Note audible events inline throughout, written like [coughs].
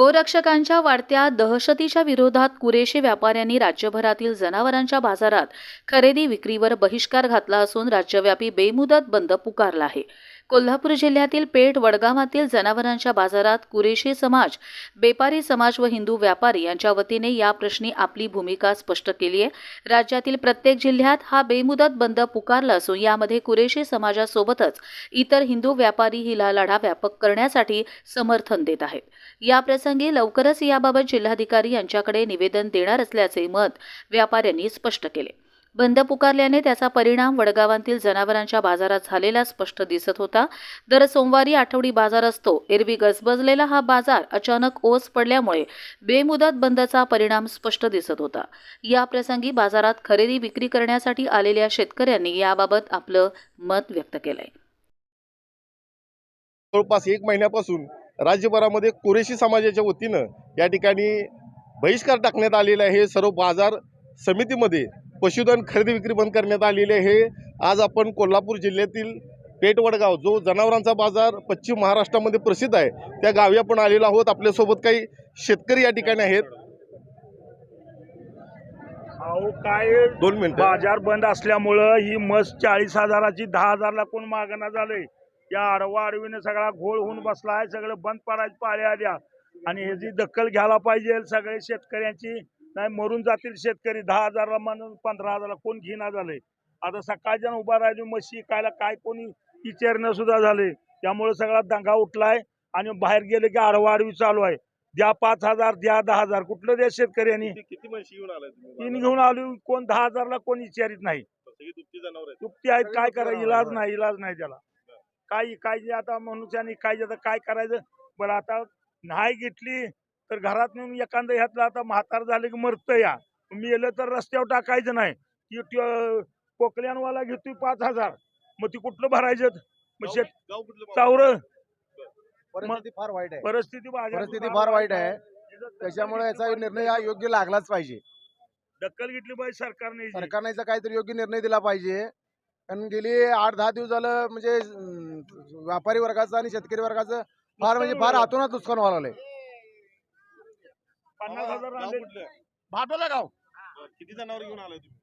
गोरक्षकांच्या वाढत्या दहशतीच्या विरोधात कुरेशी व्यापाऱ्यांनी राज्यभरातील जनावरांच्या बाजारात खरेदी विक्रीवर बहिष्कार घातला असून राज्यव्यापी बेमुदत बंद पुकारला आहे. कोल्हापूर जिल्ह्यातील पेठ वडगावातील जनावरांच्या बाजारात कुरेशी समाज बेपारी समाज व हिंदू व्यापारी यांच्या वतीने या प्रश्नी आपली भूमिका स्पष्ट केली आहे. राज्यातील प्रत्येक जिल्ह्यात हा बेमुदत बंद पुकारला असून यामध्ये कुरेशी समाजासोबतच इतर हिंदू व्यापारी हिला लढा व्यापक करण्यासाठी समर्थन देत आहेत. याप्रसंगी लवकरच याबाबत जिल्हाधिकारी यांच्याकडे निवेदन देणार असल्याचे मत व्यापाऱ्यांनी स्पष्ट केले. बंद पुकारल्याने त्याचा परिणाम वडगावांतील जनावरांच्या बाजारात झालेला स्पष्ट दिसत होता. दर सोमवारी आठवडी बाजार असतो. एरवी गजबजलेला हा बाजार अचानक ओस पडल्यामुळे बेमुदत बंदचा परिणाम स्पष्ट दिसत होता. या प्रसंगी बाजारात खरेदी विक्री करण्यासाठी आलेल्या शेतकऱ्यांनी याबाबत आपलं मत व्यक्त केलंय. जवळपास एक महिन्यापासून राज्यभरामध्ये कुरेशी समाजाच्या वतीनं या ठिकाणी बहिष्कार टाकण्यात आलेला आहे. सर्व बाजार समितीमध्ये पशुधन खरेदी विक्री बंद करण्यात आलेले आहे. आज आपण कोल्हापूर जिल्ह्यातील पेठ वडगाव जो जनावरांचा बाजार पश्चिम महाराष्ट्रामध्ये प्रसिद्ध आहे त्या गावी आपण आलेलो आहोत. आपल्यासोबत काही शेतकरी या ठिकाणी आहेत. अहो काय दोन मिनिटं. बाजार बंद असल्यामुळं ही मस चाळीस हजाराची दहा हजारला कोण मागणं झालंय? या आडवा आडवीने सगळा घोळ होऊन बसला आहे सगळं बंद पडायची पाळी आल्या. आणि ह्याची दखल घ्यायला पाहिजे सगळे शेतकऱ्यांची. नाही मरून जातील शेतकरी. दहा हजारला म्हणून पंधरा हजारला कोण घेणा झालंय. आता सकाळच्या उभा राहिली म्हशी कायला काय कोणी विचारणं सुद्धा झाले. त्यामुळे सगळा दंगा उठलाय आणि बाहेर गेले की आडवा आडवी चालू आहे. द्या पाच हजार द्या दहा हजार. कुठलं द्या शेतकऱ्यांनी? किती म्हशी घेऊन आलाय तीन घेऊन आलो कोण दहा हजारला कोण विचारित नाही. जनावर चुकती आहेत काय करायचं इलाज नाही इलाज नाही त्याला. काय काय आता मनुष्याने काय जे आता काय करायचं? बरं आता नाही घेतली तर घरात नेऊन एखादं ह्यातलं आता म्हातार झालं की मरतं या. मेलं तर रस्त्यावर टाकायचं नाही. ती कोकल्यानवाला घेतोय पाच हजार. मग ती कुठलं भरायचं? मग शेत चावर. परिस्थिती फार वाईट आहे. परिस्थिती परिस्थिती फार वाईट आहे. त्याच्यामुळे याचा निर्णय हा योग्य लागलाच पाहिजे. दखल घेतली पाहिजे सरकारने. सरकारने याचा काहीतरी योग्य निर्णय दिला पाहिजे. कारण गेली आठ दहा दिवस झालं म्हणजे व्यापारी वर्गाचं आणि शेतकरी वर्गाचं फार म्हणजे फार आतोनात नुकसान व्हायला लागलंय. पन्नास हजार आणले. भाटोला गाव. किती जनावर घेऊन आलाय तुम्ही?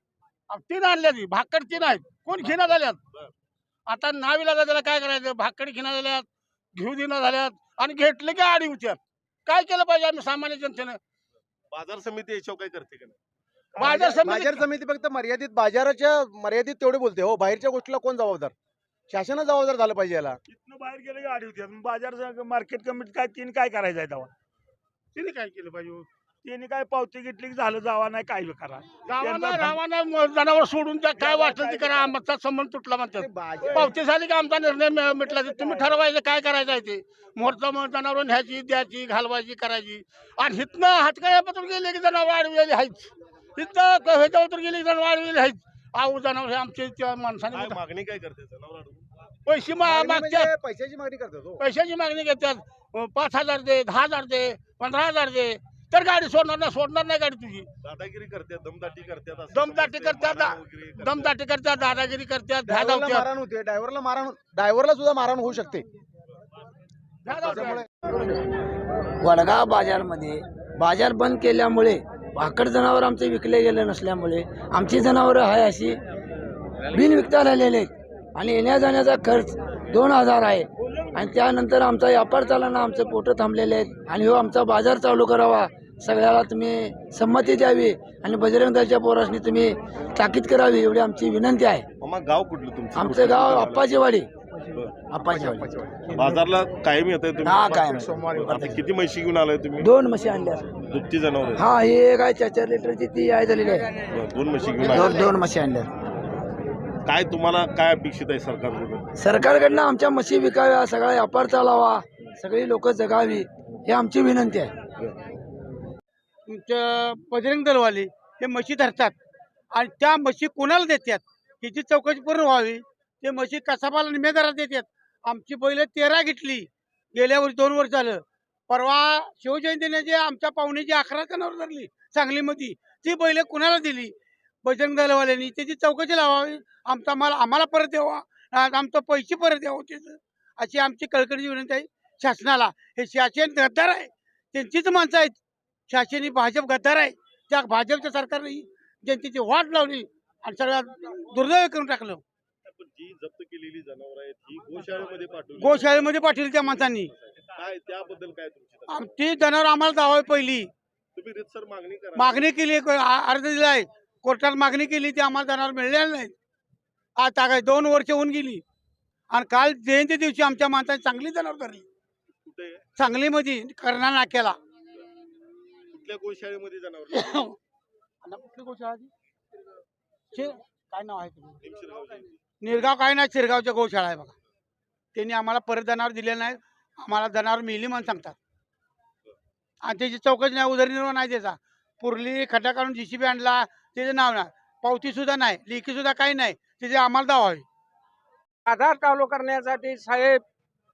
अहो, तीन आणल्या ती भाकड तीन आहेत. कोण घेणं झाल्यात. आता नावी लागा त्याला काय करायचं? भाकड घेणं झाल्यात घेऊ देणं झाल्यात आणि घेतले की आडी होत्यात काय केलं पाहिजे आम्ही सामान्य जनतेनं? बाजार समिती याच्यावर काय करते का नाही? बाजार समिती बाजार समिती फक्त मर्यादित बाजाराच्या मर्यादित तेवढे बोलते हो. बाहेरच्या गोष्टीला कोण जबाबदार? शासनानं जबाबदार झालं पाहिजे याला. इथनं बाहेर गेले की आडी होती. मग बाजार मार्केट कमिटी काय तिने काय करायचं आहे तेव्हा? तिने काय केलं पाहिजे हो? तिने काय पावती घेतली की झालं जावा नाही काय बी करा. गावानं त्यांचा- रावानं जनावर सोडून द्या. काय वाटलं ते करा. आमचा संबंध तुटला म्हणतात. बाजार- पावती झाली की आमचा निर्णय मि- मिटला ते. तुम्ही ठरवायचं काय करायचं आहे ते? मोठं मग जनावर न्यायची द्यायची घालवायची करायची. आणि हिथनं हातकड्यापासून गेले की जनावर आडवेली आहेत हिथं क- ह्याच्यावर गेले जनावर आडवेली आहेत. आऊ जनावर हे आमचे त्या माणसाने काय मागणी काय करते जनावर अडवून? पैसे मा- मागणी मागतात. म्हणजे पैशाची मागणी करतात हो पैशाची मागणी घेतात. अं, पाच हजार दे दहा हजार दे पंधरा हजार दे. तर गाडी सोडणार नाही सोडणार नाही गाडी तुझी. दादागिरी करतात दमदाटी करतात असं दमदाटी करतात मारहाण वगैरे करतात. दमदाटी करतात दादागिरी करतात भ्या ड्रायव्हरला मारहाण होते ड्रायव्हरला मारहाण ड्रायव्हरला सुद्धा मारहाण होऊ शकते. वडगाव बाजारमध्ये बाजार बंद केल्यामुळे भाकड जनावर आमचे विकले गेले नसल्यामुळे. आमची जनावरं आहे अशी बिनविकता राहिलेले आहेत. आणि येण्या जाण्याचा खर्च दोन हजार आहे. आणि त्यानंतर आमचा व्यापार चालना आमचं पोटं थांबलेले आहेत. आणि हो आमचा बाजार चालू करावा. सगळ्याला तुम्ही संमती द्यावी. आणि बजरंग दलच्या पोरासनी तुम्ही ताकीद करावी एवढी आमची विनंती आहे. मामा गाव कुठलं तुमचं? आमचं गाव अप्पाचीवाडी बाजारला कायम येत आहे हा तुम्ही काय आता किती म्हशी घेऊन आलाय तुम्ही? दोन म्हशी आणल्या. दुभती जनावर हा ही एक आहे चार चार लिटरची ती आहे झालेली आहे. दोन म्हशी घेऊन दोन आलाय. दोन म्हशी आणल्या. काय तुम्हाला काय अपेक्षित आहे सरकारकडून? सरकारकडनं आमच्या म्हशी विकाव्या सगळा व्यापार चालावा सगळी लोक जगावी ही आमची विनंती आहे. तुमचं बजरंग दलवाले हे म्हशी धरतात आणि त्या म्हशी कोणाला देतात? ह्याची चौकशी पूर्ण व्हावी. ते म्हशी कसाबाला निमेदारात देतात. आमची बैल तेरा घेतली. गेल्या वर्षी दोन वर्ष झालं. परवा शिवजयंतीने जे आमच्या पाहुण्याची अकरा जनावर धरली सांगलीमध्ये. ती बैल कुणाला दिली? बजरंग दलवाल्यांनी. त्याची चौकशी लावावी. आमचा माल आम्हाला परत द्यावा. आमचं पैसे परत द्यावं त्याचं. अशी आमची कळकळीची विनंती आहे. शासनाला. हे शासन गद्दार आहे. त्यांचीच माणसं आहेत. शासन ही भाजप गद्दार आहे. त्या भाजपच्या सरकारने जनतेची वाट लावली आणि सगळ्या दुर्दैव करून टाकलं. जी जप्त केलेली जनावर आहेत ही गोशाळेमध्ये पाठवली. गोशाळेमध्ये पाठवली त्या माणसांनी. काय त्याबद्दल काय तुमची तक्रार? आम- ती जनावर आम्हाला दावावी पहिली. तुम्ही रितसर मागणी करा. मागणी केली को- आ- अर्ज दिलाय कोर्टात मागणी केली ती आम्हाला जनावर मिळलेलं नाही आता काय दोन वर्ष होऊन गेली. आणि काल जयंती दिवशी आमच्या माणसाने चांगली जनावर धरली. कुठे? सांगलीमध्ये कर्णा नाक्याला. कुठल्या गोशाळेमध्ये जनावर [coughs] आणि कुठली गोशाळा? शे- काय नाव आहे तुझं? इथे. निरगाव काय नाही शिरगावच्या गोशाळा आहे बघा. त्यांनी आम्हाला परत जनावर दिले नाही आम्हाला जनावर मिळली म्हणून सांगतात. आणि त्याची चौकशी नाही उदरनिर्वाह नाही त्याचा. पुरली खड्डा काढून जीसीबी आणला त्याचं नाव नाही. पावती सुद्धा नाही लेखी सुद्धा काही नाही त्याचे आम्हाला दावावी आधार चालू करण्यासाठी साहेब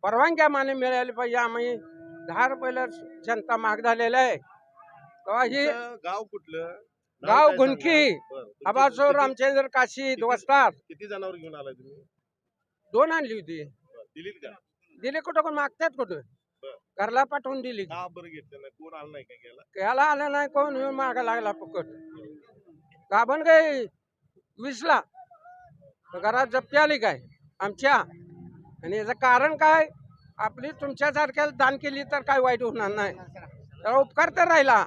परवानग्या माने मिळाली पाहिजे. आम्ही दहा रुपयाला जनता महाग झालेला आहे. ही गाव कुठलं? गाव. तुमची आबासो रामचंद्र काशी वस्ताद किती जनावर घेऊन आलाय तुम्ही? दोन आणली होती. दिलीत का? दिली कुठं कोण? मागतात कुठं. घरला पाठवून दिली. का बरं घेतलं नाही? कोण आलं नाही का घ्यायला? याला आलं नाही कोण? येऊन मागा लागला फुकट. गाभण काय विसला. घरात जप्ती आली काय? आमच्या. आणि याचं कारण काय? आपली तुमच्यासारख्याला दान केली तर काय वाईट होणार नाही. तर उपकार तर राहिला.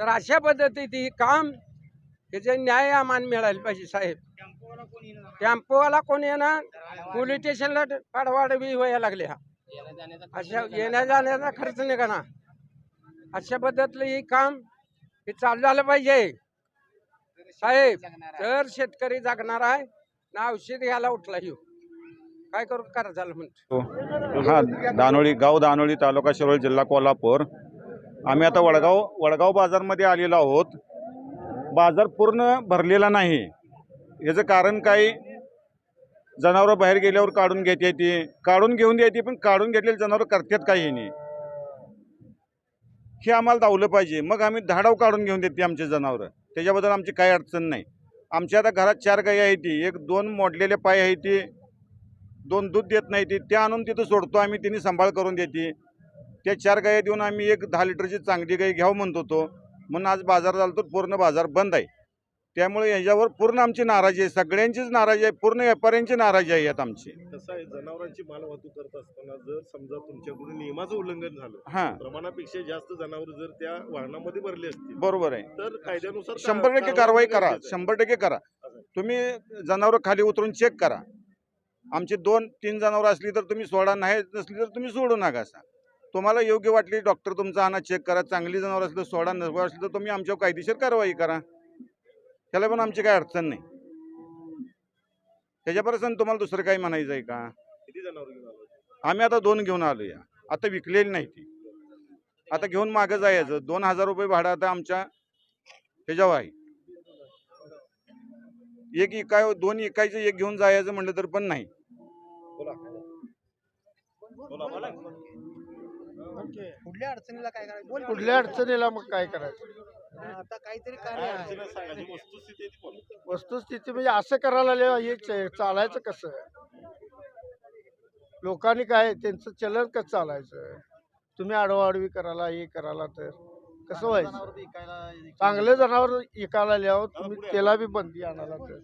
तर अशा पद्धतीत ही काम त्याचे न्याय आम्हाला मिळायला पाहिजे साहेब. टेम्पोवाला कोण येणार? पोलीस स्टेशनला पाडवाडवी व्हायला लागल्या अशा येण्या जाण्याचा खर्च निघणार अशा पद्धतीचं हे काम हे चालू झालं पाहिजे. साहेब तर शेतकरी जगणार आहे ना औषध घ्यायला उठला येऊ काय करू करा झालं म्हणतो हा दानोळी गाव दानोळी तालुका शिरोळ जिल्हा कोल्हापूर. आम्ही आता वडगाव वडगाव बाजारमध्ये आलेलो आहोत. बाजार पूर्ण भरलेला नाही. याचं कारण काही जनावरं बाहेर गेल्यावर काढून घेता येते काढून घेऊन द्यायची पण काढून घेतलेली जनावरं करतात काही नाही. हे आम्हाला धावलं पाहिजे. मग आम्ही धाडाव काढून घेऊन देते आमचे जनावरं. त्याच्याबद्दल आमची काही अडचण नाही. आमच्या आता घरात चार गाई आहे ती. एक दोन मोडलेले पाय आहे ती. दोन दूध देत नाही ती. ते आणून तिथं सोडतो आम्ही. तिने सांभाळ करून देते. त्या चार गाया देऊन आम्ही एक दहा लिटरची चांगली गाई घ्यावं म्हणत होतो. म्हणून आज बाजार झाला तर पूर्ण बाजार बंद आहे. त्यामुळे याच्यावर पूर्ण आमची नाराजी आहे. सगळ्यांचीच नाराजी आहे. पूर्ण व्यापाऱ्यांची नाराजी आहे यात आमची. कसं आहे जनावरांची माल वाहतूक करत असताना जर समजा तुमच्याकडून नियमाचं उल्लंघन झालं हां. प्रमाणापेक्षा जास्त जनावर जर त्या वाहनामध्ये भरले असतील बरोबर आहे. तर कायद्यानुसार शंभर टक्के कारवाई करा. शंभर टक्के करा. तुम्ही जनावरं खाली उतरून चेक करा. आमची दोन तीन जनावरं असली तर तुम्ही सोडा नाही नसली तर तुम्ही सोडू नका असा. तुम्हाला योग्य वाटली डॉक्टर तुमचा आणा चेक करा. चांगली जनावर असली सोडा नसली असली तर तुम्ही आमच्यावर कायदेशीर कारवाई करा. त्याला पण आमची काही अडचण नाही. त्याच्यापर्यंत तुम्हाला दुसरं काही म्हणायचं आहे का? आम्ही आता दोन घेऊन आलो या आता विकलेली नाही ती. आता घेऊन मागं जायचं. दोन हजार रुपये भाडं आता आमच्या ह्याच्यावर आहे. एक इकाय दोन इकायचं एक घेऊन जायचं म्हटलं तर पण नाही. अडचणीला काय करायचं? कुठल्या अडचणीला मग काय करायचं? आता काहीतरी आहे. जी वस्तुस्थिती आहे ती बोला. वस्तुस्थिती म्हणजे असं करायला लागले हे च- चालायचं कसं? लोकांनी काय त्यांचं चलन कसं चालायचं? तुम्ही आडवाआडवी करायला हे करायला तर कसं व्हायचं? चांगले जनावर विकायला लिहावं तुम्ही त्याला बी बंदी आणायला तर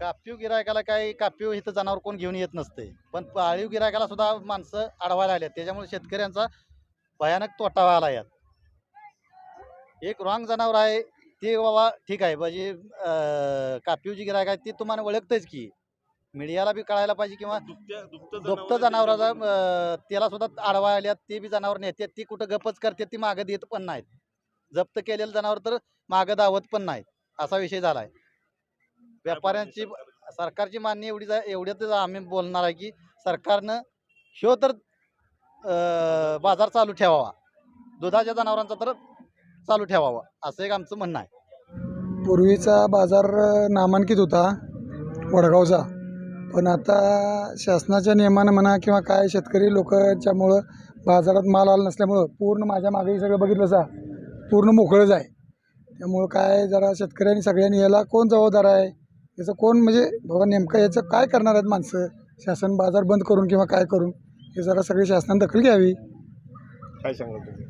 कापीव गिरायकाला काय कापीव इथं जनावर कोण घेऊन येत नसते. पण पाळीव गिरायकाला सुद्धा माणसं अडवायला आल्यात त्याच्यामुळे शेतकऱ्यांचा भयानक तोटा व्हायला यात. एक रॉंग जनावर आहे ते बाबा ठीक आहे. म्हणजे कापीव जी गिरायक आहे ती तुम्हाला ओळखतेच की. मीडियाला बी कळायला पाहिजे किंवा दुभत जनावरांची त्याला सुद्धा आडवा आल्यात ते बी जनावर नेतात ती कुठं गपच करतात ती मागं देत पण नाहीत. जप्त केलेलं जनावर तर मागं दावत पण नाहीत. असा विषय झालाय. व्यापाऱ्यांची सरकारची मान्य एवढी एवढ्यातच आम्ही बोलणार आहे की सरकारनं ह्यो तर बाजार चालू ठेवावा. दुधाच्या जनावरांचा तर चालू ठेवावा असं एक आमचं म्हणणं आहे. पूर्वीचा बाजार नामांकित होता वडगावचा. पण आता शासनाच्या नियमानं म्हणा किंवा काय शेतकरी लोकांच्यामुळं बाजारात माल आला नसल्यामुळं पूर्ण माझ्या मागे हे सगळं बघितलं जा पूर्ण मोकळंच आहे. त्यामुळं काय जरा शेतकऱ्यांनी सगळ्यांनी याला कोण जबाबदार आहे? याचं कोण म्हणजे बाबा नेमकं याचं काय करणार आहेत माणसं? शासन बाजार बंद करून किंवा काय करून? हे जरा सगळी शासनाने दखल घ्यावी. काय सांगा तुम्ही?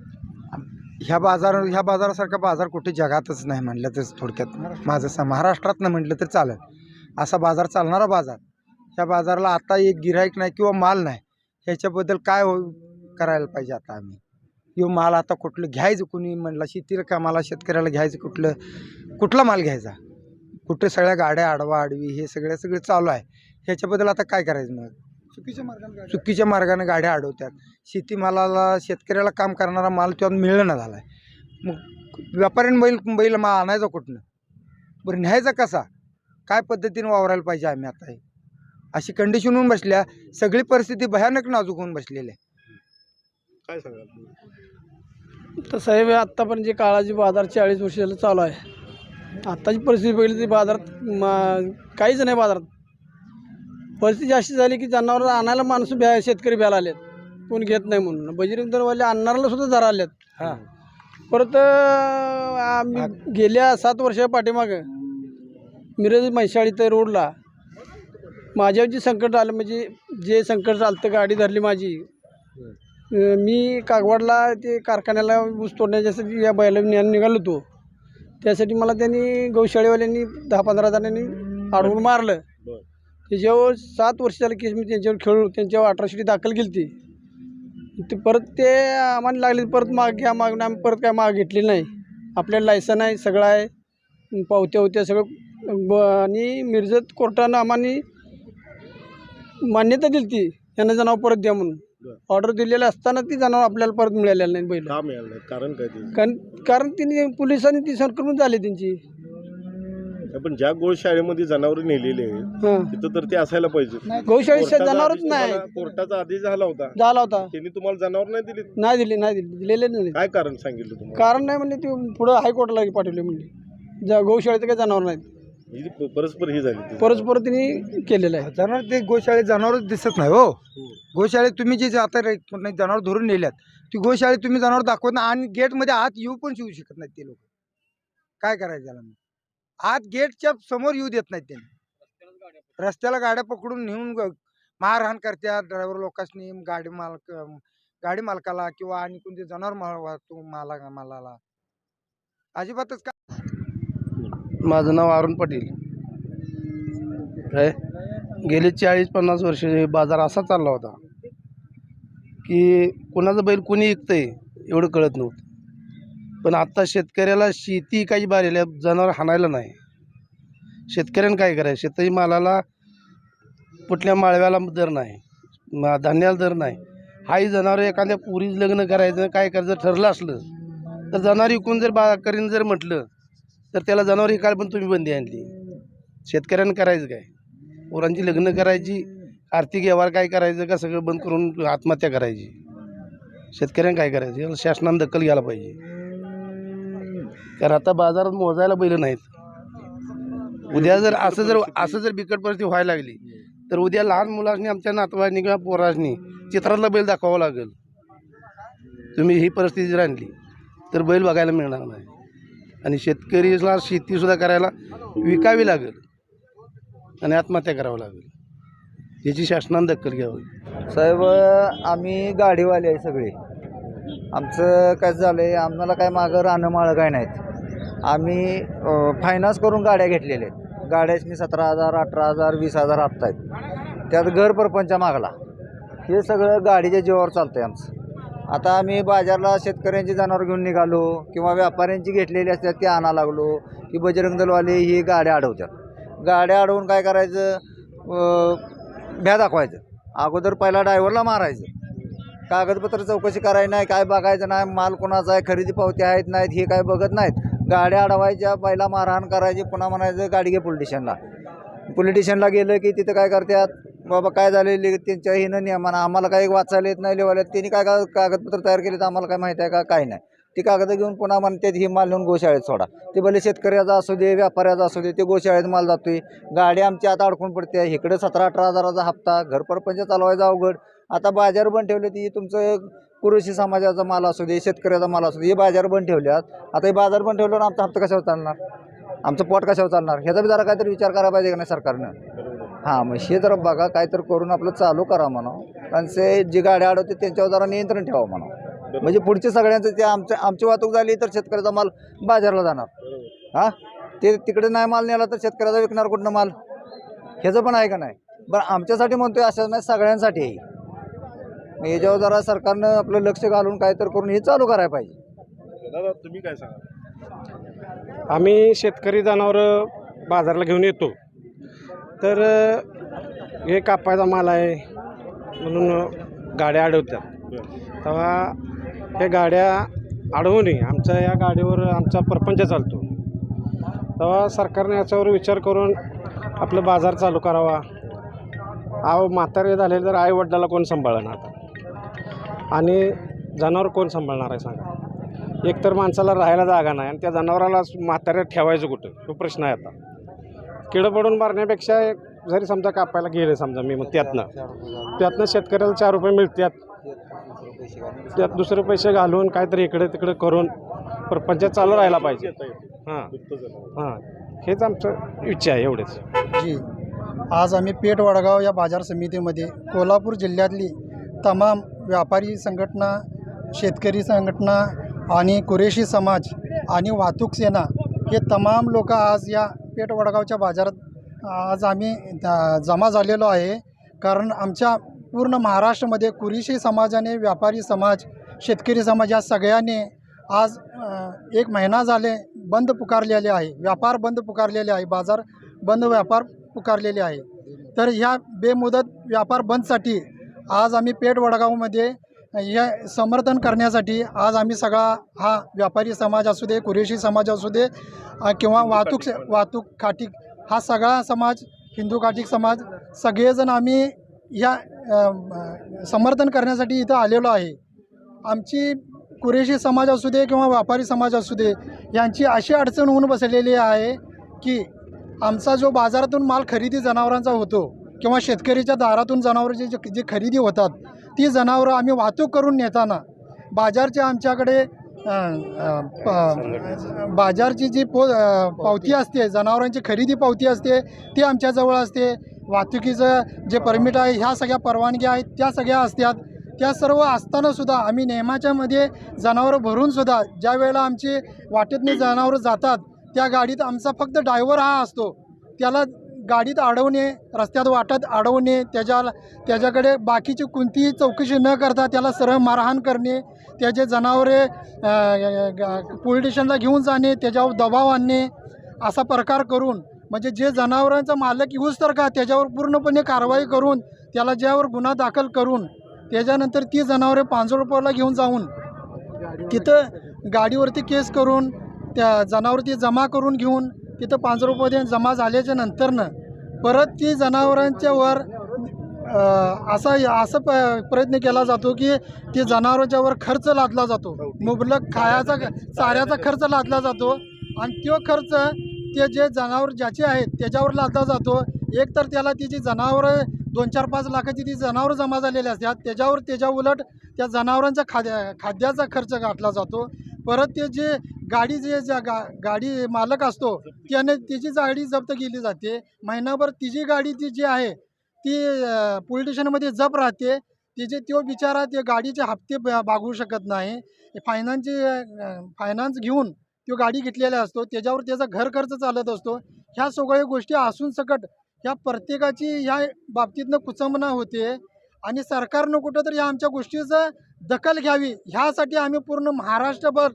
ह्या बाजार ह्या बाजारासारखा बाजार कुठे जगातच नाही म्हणलं तर थोडक्यात. माझं स महाराष्ट्रातनं म्हटलं तर चालेल. असा बाजार चालणारा बाजार. ह्या बाजाराला आता एक गिराईक नाही किंवा माल नाही. ह्याच्याबद्दल काय हो करायला पाहिजे आता आम्ही? किंवा माल आता कुठलं घ्यायचं? कुणी म्हणलं शेतीला कामाला शेतकऱ्याला घ्यायचं कुठलं? कुठला माल घ्यायचा? कुठे सगळ्या गाड्या आडवा आडवी हे सगळे सगळे चालू आहे. ह्याच्याबद्दल आता काय करायचं मग? चुकीच्या मार्गाने चुकीच्या मार्गाने गाड्या अडवतात शेतीमालाला शेतकऱ्याला काम करणारा माल तेव्हा मिळणं झाला आहे मग व्यापाऱ्याने बैल बैल मा आणायचा कुठनं? बरं न्यायचा कसा? काय पद्धतीने वावरायला पाहिजे आम्ही आता हे? अशी कंडिशन होऊन बसल्या सगळी परिस्थिती भयानक नाजूक होऊन बसलेली आहे. काय सांगाल तर साहेब आत्तापर्यंत जे काळाची बाजार चाळीस वर्ष झालं चालू आहे आत्ताची परिस्थिती बघितली ती बाजारात म- काहीच नाही बाजारात. परिस्थिती अशी झाली की जनावर आणायला माणसं भ्या शेतकरी भ्यायला आलेत. कोण घेत नाही म्हणून. बजरंग दरवाले आणणाऱ्याला सुद्धा धरा आलेत. हां. परत अं, आम्ही गेल्या सात वर्षा पाठीमागं मिरज म्हैसाळी ते रोडला माझ्यावर जे संकट आलं म्हणजे जे संकट आलं तर गाडी धरली माझी. अं, मी कागवाडला ते कारखान्याला ऊस तोडण्याच्यासाठी या बैला निघालो होतो. त्यासाठी मला त्यांनी गौशाळेवाल्यांनी दहा पंधरा जणांनी अडवून मारलं. त्याच्यावर सात वर्ष झालं केस मी त्यांच्यावर खेळलो त्यांच्यावर अठराशे दाखल केली ती ते परत ते आम्हाला लागले परत माग घ्या मागणं आम्ही परत काय माग घेतली नाही आपल्याला लायसन आहे सगळं आहे पावत्या होत्या सगळं ब आणि मिरजत कोर्टानं आम्हाला मान्यता दिली ती यांना जनावर परत द्या म्हणून. ऑर्डर दिलेलं असताना ती जनावर आपल्याला परत मिळालेलं नाही बैल. का मिळालं नाही? कारण काय ते? कारण कारण तिने पोलिसांनी ती संक्रमण झाली त्यांची. पण ज्या गोशाळेमध्ये जनावर नेलेले आहेत हां. तिथं तर ते असायला पाहिजे. गौशाळेत कोर्टाचा जनावरच आदेश नाही. तुम्हाला- कोर्टाचा आदेश झाला होता. झाला होता. त्यांनी तुम्हाला जनावर नाही दिले? नाही दिली नाही दिली दिलेले नाही. काय कारण सांगितलं तुम्हाला? कारण नाही म्हणजे ते पुढं हायकोर्टाला पाठवले म्हणजे ज्या गौशाळेचं काही जनावर नाहीत ही प- परस्पर ही झाली ती. परस्पर त्यांनी केलेलं आहे. जनावर ते गोशाळेत जनावरच दिसत नाही हो. गोशाळेत तुम्ही जे जे आता रे- जनावर धरून नेल्यात. ती गोशाळेत तुम्ही जनावर दाखवत नाही आणि गेटमध्ये आत येऊ पण शिवू शकत नाहीत ते लोक. काय करायचं त्याला मग? आत गेटच्या समोर येऊ देत नाहीत त्यांनी. रस्त्याला गाड्या पकडून नेऊन ग- मारहाण करतात ड्रायव्हर लोकांनी गाडी मालक गाडी मालकाला किंवा आणि कोणते जनावर माल वाहतूक माला मालाला. अजिबातच काय माझं नाव अरुण पाटील. काय? गेले चाळीस पन्नास वर्ष बाजार असा चालला होता की कोणाचं बैल कोणी आहे एवढं कळत नव्हतं. पण आत्ता शेतकऱ्याला शेती काही बारेल्या जनावर हाणायला नाही. शेतकऱ्यानं काय करायचं? शेतकरी मालाला कुठल्या माळव्याला दर नाही धान्याला दर नाही. हाही जनावर एखाद्या पुरीच लग्न करायचं काय करायचं ठरलं असलं तर जनावर विकून जर बा करीन जर म्हटलं तर त्याला जनावर काल पण तुम्ही बंदी आणली. शेतकऱ्यांना करायचं काय? पोरांची लग्न करायची आर्थिक व्यवहार काय करायचं का सगळं बंद करून आत्महत्या करायची? शेतकऱ्यांना काय करायचं? याला शासनानं दखल घ्यायला पाहिजे. कारण आता बाजारात मोजायला बैल नाहीत. उद्या जर असं जर असं जर बिकट परिस्थिती व्हायला लागली तर उद्या लहान मुलांनी आमच्या नातवांनी किंवा पोरांनी चित्रातला बैल दाखवावा लागेल. तुम्ही ही परिस्थिती जर आणली तर बैल बघायला मिळणार नाही. आणि शेतकरीला शेतीसुद्धा करायला विकावी लागेल. आणि आत्महत्या करावं लागेल. याची शासनानं दखल घ्यावी. साहेब आम्ही गाडीवाले आहे सगळे. आमचं काय झालं आहे आम्हाला काय मागं रानं माळं काय नाहीत. आम्ही फायनान्स करून गाड्या घेतलेल्या आहेत. गाड्यासनी सतरा हजार अठरा हजार वीस हजार हप्ता आहेत त्यात घर परपंचा मागला. हे सगळं गाडीच्या जीवावर चालतं आहे आमचं. आता आम्ही बाजारला शेतकऱ्यांची जनावर घेऊन निघालो किंवा व्यापाऱ्यांची घेतलेली असतात ती आणा लागलो की बजरंग दलवाले ही गाड्या अडवतात. गाड्या अडवून काय करायचं? भ्या दाखवायचं. अगोदर पहिला ड्रायव्हरला मारायचं. कागदपत्र चौकशी करायची नाही काय बघायचं नाही माल कोणाचा आहे खरेदी पावती आहेत नाहीत हे काय बघत नाहीत. गाड्या अडवायच्या पहिला मारहाण करायची पुन्हा म्हणायचं गाडी घे पोलीस स्टेशनला. स्टेशनला गेलं की तिथं काय करतात? बाबा काय झालेली त्यांच्या हिनं नियमानं आम्हाला काही वाचायला येत नाही लिवायला त्यांनी काय का कागदपत्र तयार केले तर आम्हाला काय माहिती आहे का? काय नाही. ती कागद घेऊन पुन्हा म्हणतात ही माल नेऊन गोशाळेत सोडा. ते भले शेतकऱ्याचा असू दे व्यापाऱ्याचा असू दे ते गोशाळेत माल जातोय. गाडी आमची आता अडकून पडते. इकडे सतरा अठरा हजाराचा हप्ता घरपरपंच चालवायचा अवघड. आता बाजार बंद ठेवले ती तुमचं कुरुशी समाजाचा माल असू दे शेतकऱ्याचा माल असू दे हे बाजार बंद ठेवल्यात. आता हे बाजार बंद ठेवल्यावर आमचा हप्ता कशावर चालणार? आमचं पोट कशावर चालणार? ह्याचा बी जरा काहीतरी विचार करायला पाहिजे का नाही सरकारनं? हां मग हे जरा बघा काहीतरी करून आपलं चालू करा म्हणा. कारण ते जी गाड्या अडवते त्यांच्यावर जरा नियंत्रण ठेवा म्हणा. म्हणजे पुढचे सगळ्यांचं ते आमच्या आमची वाहतूक झाली तर शेतकऱ्याचा माल बाजारला जाणार. हा? ते तिकडे नाही माल नेला तर शेतकऱ्याचा विकणार कुठनं माल? ह्याचं पण आहे का नाही? बरं आमच्यासाठी म्हणतोय असं नाही सगळ्यांसाठी. आहे मग याच्यावर जरा सरकारनं आपलं लक्ष घालून काय तर करून हे चालू करायला पाहिजे. दादा तुम्ही काय सांगा आम्ही शेतकरी जनावरं बाजारला घेऊन येतो. तर हे कापायचा माल आहे म्हणून गाड्या अडवतात. तेव्हा हे गाड्या अडवू नये आमच्या या गाडीवर आमचा परपंच चालतो. तेव्हा सरकारने याच्यावर विचार करून आपलं बाजार चालू करावा. आव म्हातारे झाले तर आई वडिलाला कोण सांभाळणार आता? आणि जनावर कोण सांभाळणार आहे सांगा? एकतर माणसाला राहायला जागा नाही आणि त्या जनावराला म्हाताऱ्यात ठेवायचं कुठं? तो प्रश्न आहे आता. किडं पडून मारण्यापेक्षा एक जरी समजा कापायला गेले समजा मी मग त्यातनं त्यातनं शेतकऱ्याला चार रुपये मिळतात. त्यात दुसरे पैसे घालून काहीतरी इकडे तिकडे करून प्रपंच चालू राहायला पाहिजे. हां. हां. हेच आमचं इच्छा आहे एवढेच. जी. आज आम्ही पेठ वडगाव या बाजार समितीमध्ये कोल्हापूर जिल्ह्यातली तमाम व्यापारी संघटना शेतकरी संघटना आणि कुरेशी समाज आणि वाहतूक सेना हे तमाम लोक आज या पेठ वडगावच्या बाजारात आज आम्ही जमा झालेलो आहे. कारण आमच्या पूर्ण महाराष्ट्रामध्ये कुरिशी समाजाने व्यापारी समाज शेतकरी समाज या सगळ्यांनी आज एक महिना झाले बंद पुकारलेले आहे. व्यापार बंद पुकारलेले आहे. बाजार बंद व्यापार पुकारलेले आहे. तर ह्या बेमुदत व्यापार बंदसाठी आज आम्ही पेठ वडगावमध्ये या समर्थन करण्यासाठी आज आम्ही सगळा हा व्यापारी समाज असू दे कुरेशी समाज असू दे किंवा वाहतूक से- वाहतूक खाटीक हा सगळा समाज हिंदू खाटीक समाज सगळेजण आम्ही या समर्थन करण्यासाठी इथं आलेलो आहे. आमची कुरेशी समाज असू दे किंवा व्यापारी समाज असू दे यांची अशी अडचण होऊन बसलेली आहे की आमचा जो बाजारातून माल खरेदी जनावरांचा होतो किंवा शेतकरीच्या दारातून जनावरांची जी जी खरेदी होतात ती जनावरं आम्ही वाहतूक करून नेताना बाजारचे आमच्याकडे प- बाजारची जी पो पावती असते जनावरांची खरेदी पावती असते ती आमच्याजवळ असते. वाहतुकीचं जे परमिट आहे ह्या सगळ्या परवानग्या आहेत त्या सगळ्या असतात. त्या सर्व असतानासुद्धा आम्ही नेहमाच्यामध्ये जनावरं भरूनसुद्धा ज्या वेळेला आमची वाटेतनी जनावरं जातात त्या गाडीत आमचा फक्त ड्रायव्हर हा असतो. त्याला गाडीत अडवणे रस्त्यात वाटत अडवणे त्याच्या त्याच्याकडे बाकीची कोणतीही चौकशी न करता त्याला सरळ मारहाण करणे त्याचे जनावरे पोलीस स्टेशनला घेऊन जाणे त्याच्यावर दबाव आणणे असा प्रकार करून म्हणजे जे जनावरांचा मालक येऊच तर का त्याच्यावर पूर्णपणे कारवाई करून त्याला ज्यावर गुन्हा दाखल करून त्याच्यानंतर ती जनावरे पांजोळपूरला घेऊन जाऊन तिथं गाडीवरती केस करून त्या जनावरती जमा करून घेऊन तिथं पांजरोमध्ये जमा झाल्याच्या नंतरनं परत ती जनावरांच्या वर असा असं प प्रयत्न केला जातो की ते जनावरांच्या वर खर्च लादला जातो. मुबलक खायाचा चाऱ्याचा खर्च लादला जातो आणि तो खर्च ते जे जनावर ज्याचे आहेत त्याच्यावर लादला जातो. एक तर त्याला ती जी जनावरं दोन चार पाच लाखाची ती जनावरं जमा झालेली असतात. त्याच्यावर त्याच्या उलट त्या जनावरांचा खाद्या खाद्याचा खर्च गाठला जातो. परत ते जे गाडी जे ज्या गा गाडी मालक असतो त्याने त्याची गाडी जप्त केली जाते. महिनाभर तिची गाडी ती जी आहे ती पोलीस स्टेशनमध्ये जप राहते. तिचे तो बिचारा ते गाडीचे हप्ते ब- भागवू शकत नाही. फायनान्सचे फायनान्स घेऊन तो गाडी घेतलेला असतो. त्याच्यावर त्याचा घर खर्च चालत असतो. ह्या सगळ्या गोष्टी असून सकट ह्या प्रत्येकाची ह्या बाबतीतनं कुचंबना होते. आणि सरकारनं कुठंतरी ह्या आमच्या गोष्टीचं दखल घ्यावी. ह्यासाठी आम्ही पूर्ण महाराष्ट्रभर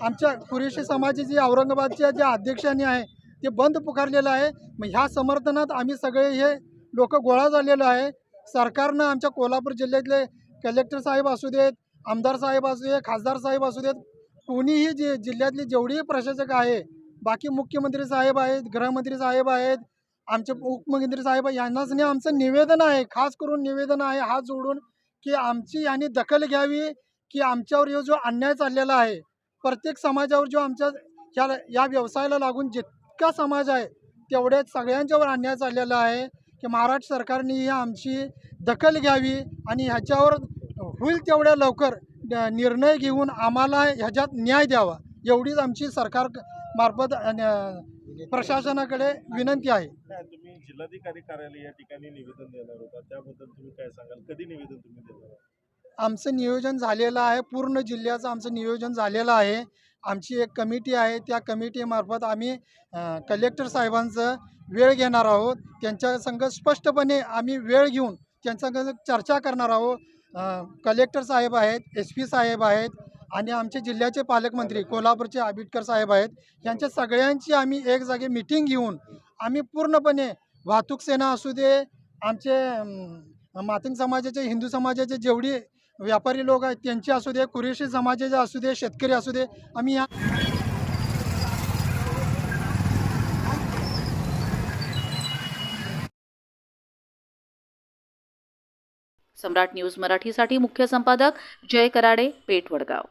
आमच्या कुरेशी समाजाचे औरंगाबादच्या ज्या अध्यक्षांनी आहे ते बंद पुकारलेलं आहे. मग ह्या समर्थनात आम्ही सगळे हे लोक गोळा झालेलो आहे. सरकारनं आमच्या कोल्हापूर जिल्ह्यातले कलेक्टर साहेब असू देत आमदार साहेब असू देत खासदार साहेब असू देत कोणीही जे जिल्ह्यातले जेवढेही प्रशासक आहे बाकी मुख्यमंत्री साहेब आहेत गृहमंत्री साहेब आहेत आमचे उपमुख्यमंत्री साहेब यांनाच नाही आमचं निवेदन आहे खास करून निवेदन आहे हात जोडून की आमची यांनी दखल घ्यावी की आमच्यावर जो जो अन्याय चाललेला आहे प्रत्येक समाजावर जो आमच्या ह्या या व्यवसायाला लागून जितका समाज आहे तेवढ्याच सगळ्यांच्यावर अन्याय चाललेला आहे की महाराष्ट्र सरकारने ही आमची दखल घ्यावी आणि ह्याच्यावर होईल तेवढ्या लवकर निर्णय घेऊन आम्हाला ह्याच्यात न्याय द्यावा एवढीच आमची सरकार मार्फत प्रशासनाकडे विनंती आहे. तुम्ही जिल्हाधिकारी कार्यालय या ठिकाणी निवेदन देणार होता. त्याबद्दल तुम्ही काय सांगाल? कधी निवेदन तुम्ही देणार आमचं नियोजन झालेलं आहे. पूर्ण जिल्ह्याचं आमचं नियोजन झालेलं आहे. आमची एक कमिटी आहे. त्या कमिटीमार्फत आम्ही कलेक्टर साहेबांचं वेळ घेणार आहोत. त्यांच्या संग स्पष्टपणे आम्ही वेळ घेऊन त्यांच्या चर्चा करणार आहोत. कलेक्टर साहेब आहेत एस पी साहेब आहेत आणि आमचे जिल्ह्याचे पालकमंत्री कोल्हापूरचे आबिटकर साहेब आहेत. यांच्या सगळ्यांची आम्ही एक जागी मिटिंग घेऊन आम्ही पूर्णपणे वाहतूक सेना असू दे आमचे अम, मातंग समाजाचे हिंदू समाजाचे जेवढी व्यापारी लोक आहेत त्यांचे असू दे कुरेशी समाजाचे असू दे शेतकरी असू दे आम्ही या सम्राट न्यूज मराठीसाठी मुख्य संपादक जय कराडे पेठ वडगाव.